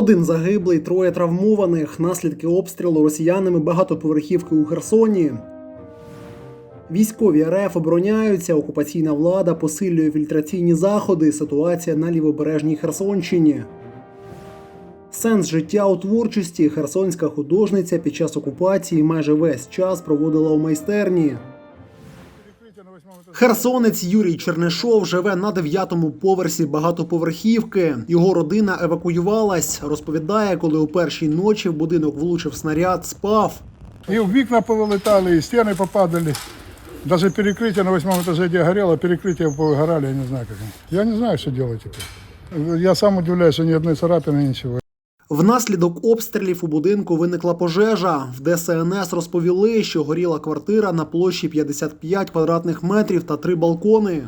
Один загиблий, троє травмованих. Наслідки обстрілу росіянами багатоповерхівки у Херсоні. Військові РФ обороняються. Окупаційна влада посилює фільтраційні заходи. Ситуація на лівобережній Херсонщині. Сенс життя у творчості херсонська художниця під час окупації майже весь час проводила у майстерні. Херсонець Юрій Чернишов живе на дев'ятому поверсі багатоповерхівки. Його родина евакуювалась. Розповідає, коли у першій ночі в будинок влучив снаряд, спав. И в вікна повылетали, и стены попадали. Даже перекрытие на восьмом этаже, где горело, перекрытие повыгорали, я не знаю как. они. Я не знаю, что делать теперь. Я сам удивляюсь, что ни одной царапины, ничего. Внаслідок обстрілів у будинку виникла пожежа. В ДСНС розповіли, що горіла квартира на площі 55 квадратних метрів та три балкони.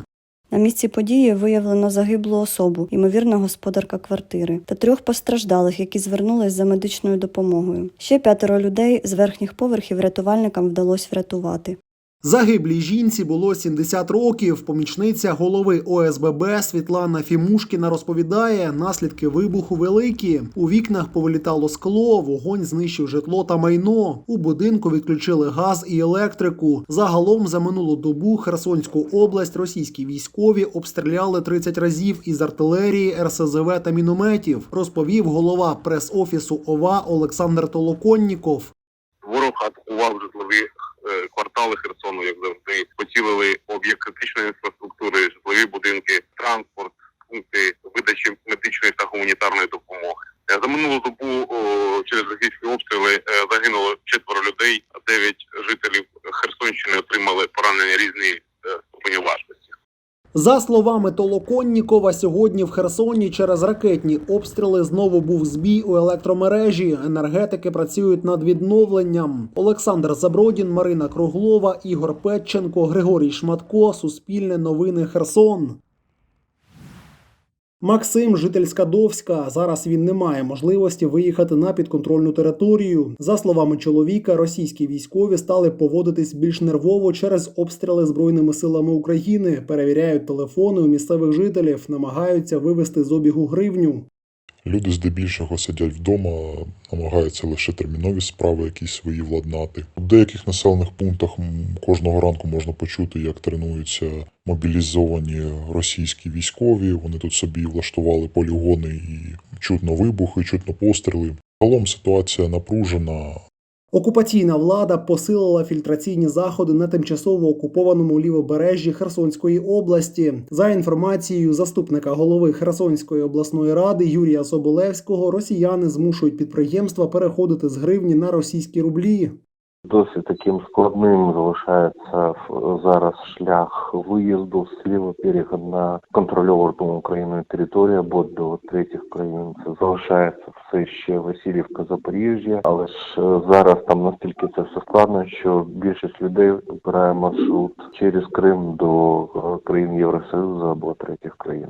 На місці події виявлено загиблу особу, ймовірно, господарка квартири, та трьох постраждалих, які звернулись за медичною допомогою. Ще п'ятеро людей з верхніх поверхів рятувальникам вдалося врятувати. Загиблій жінці було 70 років. Помічниця голови ОСББ Світлана Фімушкіна розповідає, наслідки вибуху великі. У вікнах повилітало скло, вогонь знищив житло та майно. У будинку відключили газ і електрику. Загалом за минулу добу Херсонську область російські військові обстріляли 30 разів із артилерії, РСЗВ та мінометів. Розповів голова прес-офісу ОВА Олександр Толоконніков. Ворог атакував житлові квартали Херсону, як завжди. Поцілили об'єкт критичної інфраструктури, житлові будинки, транспорт, пункти видачі медичної та гуманітарної допомоги. Е, За минулу добу о, через російські обстріли е, загинуло четверо людей, а дев'ять жителів Херсонщини отримали поранення різної е, ступені важкості. За словами Толоконнікова, сьогодні в Херсоні через ракетні обстріли знову був збій у електромережі. Енергетики працюють над відновленням. Олександр Забродін, Марина Круглова, Ігор Петченко, Григорій Шматко. Суспільне новини Херсон. Максим, житель Скадовська. Зараз він не має можливості виїхати на підконтрольну територію. За словами чоловіка, російські військові стали поводитись більш нервово через обстріли збройними силами України. Перевіряють телефони у місцевих жителів, намагаються вивести з обігу гривню. Люди здебільшого сидять вдома, намагаються лише термінові справи якісь свої владнати. У деяких населених пунктах кожного ранку можна почути, як тренуються мобілізовані російські військові. Вони тут собі влаштували полігони і чутно вибухи, чутно постріли. Загалом ситуація напружена. Окупаційна влада посилила фільтраційні заходи на тимчасово окупованому лівобережжі Херсонської області. За інформацією заступника голови Херсонської обласної ради Юрія Соболевського, росіяни змушують підприємства переходити з гривні на російські рублі. Досить таким складним залишається зараз шлях виїзду з лівоперехід на контрольовану Україною територію або до третіх країн. Це залишається все ще Васильівка, Запоріжжя, але ж е, зараз там настільки це все складно, що більшість людей обирає маршрут через Крим до е, країн Євросоюзу або третіх країн.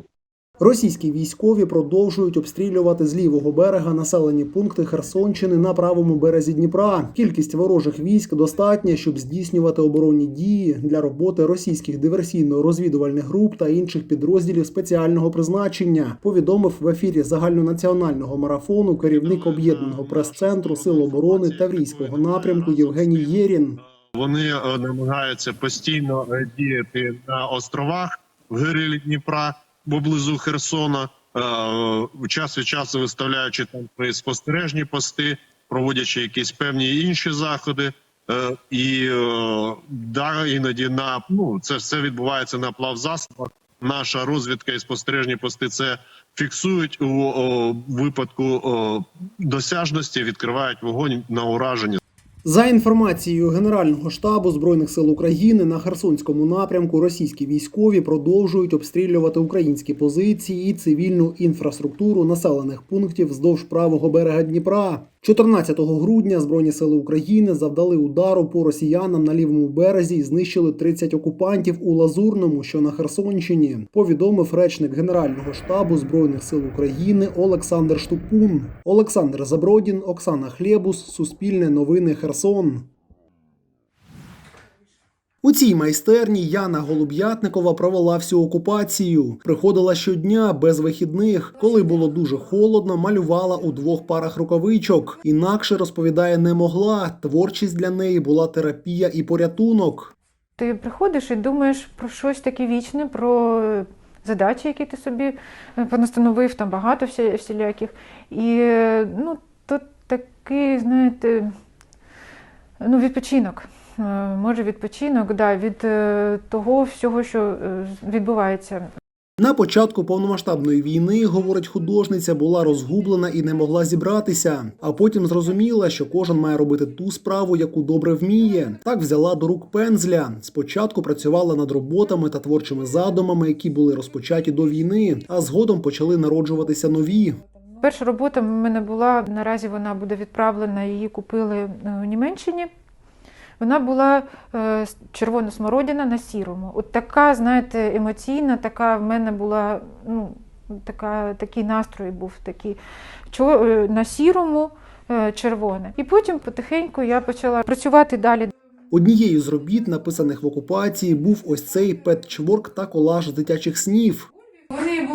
Російські військові продовжують обстрілювати з лівого берега населені пункти Херсонщини на правому березі Дніпра. Кількість ворожих військ достатня, щоб здійснювати оборонні дії для роботи російських диверсійно-розвідувальних груп та інших підрозділів спеціального призначення. Повідомив в ефірі загальнонаціонального марафону керівник об'єднаного прес-центру Сил оборони Таврійського напрямку Євгеній Єрін. Вони е, намагаються постійно е, діяти на островах в гирилі Дніпра поблизу Херсона, е, час від часу виставляючи там спостережні пости, проводячи якісь певні інші заходи. Е, І е, да, іноді на ну це все відбувається на плавзасобах. Наша розвідка і спостережні пости це фіксують у о, випадку о, досяжності, відкривають вогонь на ураження. За інформацією Генерального штабу збройних сил України на Херсонському напрямку російські військові продовжують обстрілювати українські позиції і цивільну інфраструктуру населених пунктів вздовж правого берега Дніпра. 14 грудня Збройні сили України завдали удару по росіянам на лівому березі і знищили 30 окупантів у Лазурному, що на Херсонщині. Повідомив речник Генерального штабу збройних сил України Олександр Штупун. Олександр Забродін, Оксана Хлєбус, Суспільне новини Херсон. У цій майстерні Яна Голуб'ятникова провела всю окупацію. Приходила щодня без вихідних. Коли було дуже холодно, малювала у двох парах рукавичок. Інакше розповідає, не могла. Творчість для неї була терапія і порятунок. Ти приходиш і думаєш про щось таке вічне, про задачі, які ти собі е, понастановив, там багато всіляких. І е, ну, тут такий, знаєте, ну, відпочинок. Е, Може, відпочинок да, від е, того всього, що е, відбувається. На початку повномасштабної війни, говорить художниця, була розгублена і не могла зібратися. А потім зрозуміла, що кожен має робити ту справу, яку добре вміє. Так взяла до рук пензля. Спочатку працювала над роботами та творчими задумами, які були розпочаті до війни, а згодом почали народжуватися нові. Перша робота в мене була, наразі вона буде відправлена, її купили у Німеччині. Вона була е, червона смородина на сірому. От така, знаєте, емоційна, така в мене була, ну, така, такий настрой був такий. Е, на сірому е, червоне. І потім потихеньку я почала працювати далі. Однією з робіт, написаних в окупації, був ось цей петчворк та колаж дитячих снів.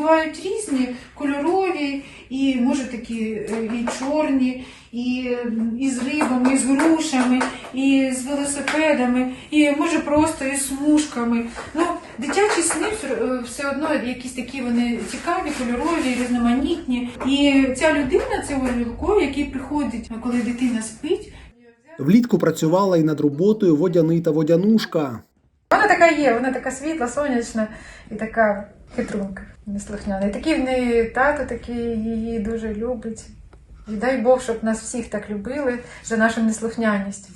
Бувають різні, кольорові, і може такі е, і чорні, і, і з рибами, і з грушами, і з велосипедами, і може просто і з смужками. Ну, дитячі сни все- е, одно якісь такі вони цікаві, кольорові, різноманітні. І ця людина, це Олько, який приходить, коли дитина спить, Влітку працювала і над роботою водяний та водянушка. Вона така є, вона така світла, сонячна і така хитрунка, неслухняна. І такий в неї тато такий її дуже любить. І дай Бог, щоб нас всіх так любили за нашу неслухняність.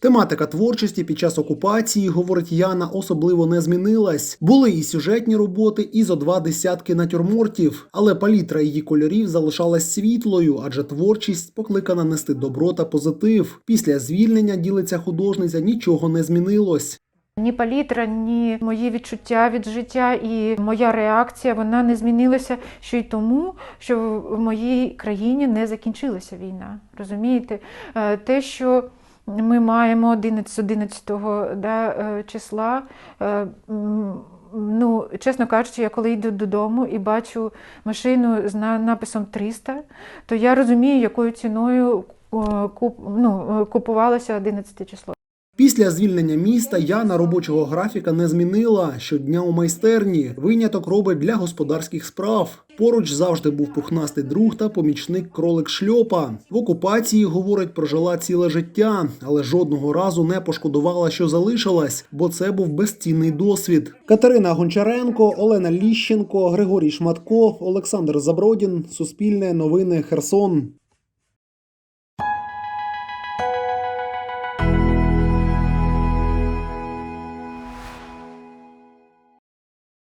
Тематика творчості під час окупації, говорить Яна, особливо не змінилась. Були і сюжетні роботи, і зо два десятки натюрмортів, але палітра її кольорів залишалась світлою, адже творчість покликана нести добро та позитив. Після звільнення ділиться художниця, нічого не змінилось. Ні палітра, ні мої відчуття від життя і моя реакція вона не змінилася ще й тому, що в моїй країні не закінчилася війна. Розумієте? Е, Те, що ми маємо 11, 11 да, е, числа. е, Ну, чесно кажучи, я коли йду додому і бачу машину з написом 300, то я розумію, якою ціною ну, купувалося 11 число. Після звільнення міста Яна робочого графіка не змінила щодня у майстерні. Виняток робить для господарських справ. Поруч завжди був пухнастий друг та помічник кролик шльопа. В окупації говорить, прожила ціле життя, але жодного разу не пошкодувала, що залишилась, бо це був безцінний досвід. Катерина Гончаренко, Олена Ліщенко, Григорій Шматко, Олександр Забродін. Суспільне новини Херсон.